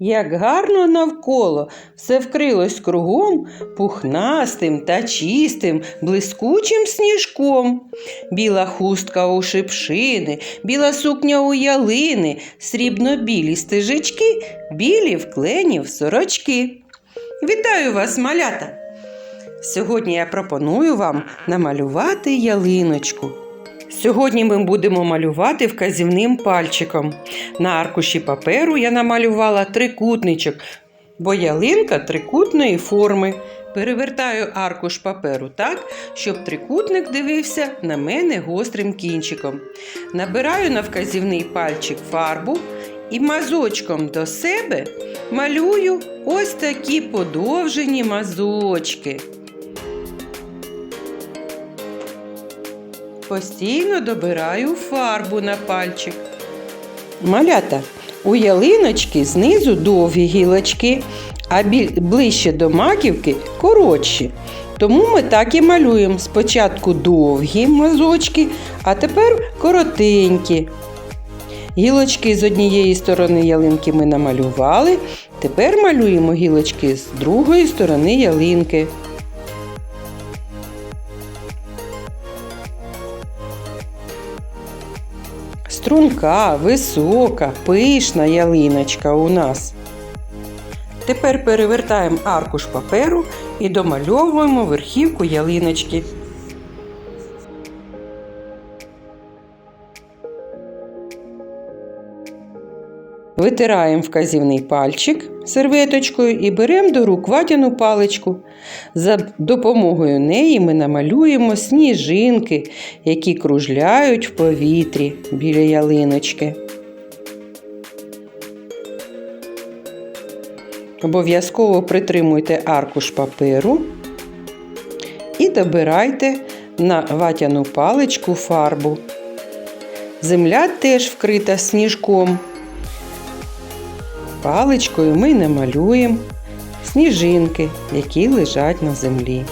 Як гарно навколо все вкрилось кругом пухнастим та чистим, блискучим сніжком. Біла хустка у шипшини, біла сукня у ялини, срібно-білі стежечки, білі вкленів сорочки. Вітаю вас, малята! Сьогодні я пропоную вам намалювати ялиночку. Сьогодні ми будемо малювати вказівним пальчиком. На аркуші паперу я намалювала трикутничок, бо ялинка трикутної форми. Перевертаю аркуш паперу так, щоб трикутник дивився на мене гострим кінчиком. Набираю на вказівний пальчик фарбу і мазочком до себе малюю ось такі подовжені мазочки. Постійно добираю фарбу на пальчик. Малята, у ялиночки знизу довгі гілочки, а ближче до маківки коротші. Тому ми так і малюємо спочатку довгі мазочки, а тепер коротенькі. Гілочки з однієї сторони ялинки ми намалювали. Тепер малюємо гілочки з другої сторони ялинки. Струнка, висока, пишна ялиночка у нас. Тепер перевертаємо аркуш паперу і домальовуємо верхівку ялиночки. Витираємо вказівний пальчик серветочкою і беремо до рук ватяну паличку. За допомогою неї ми намалюємо сніжинки, які кружляють в повітрі біля ялиночки. Обов'язково притримуйте аркуш паперу і добирайте на ватяну паличку фарбу. Земля теж вкрита сніжком. Паличкою ми намалюємо сніжинки, які лежать на землі.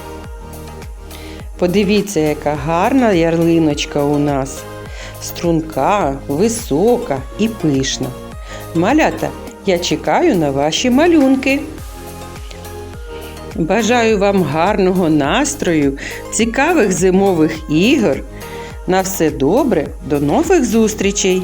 Подивіться, яка гарна ярлиночка у нас. Струнка, висока і пишна. Малята, я чекаю на ваші малюнки. Бажаю вам гарного настрою, цікавих зимових ігор. На все добре, до нових зустрічей!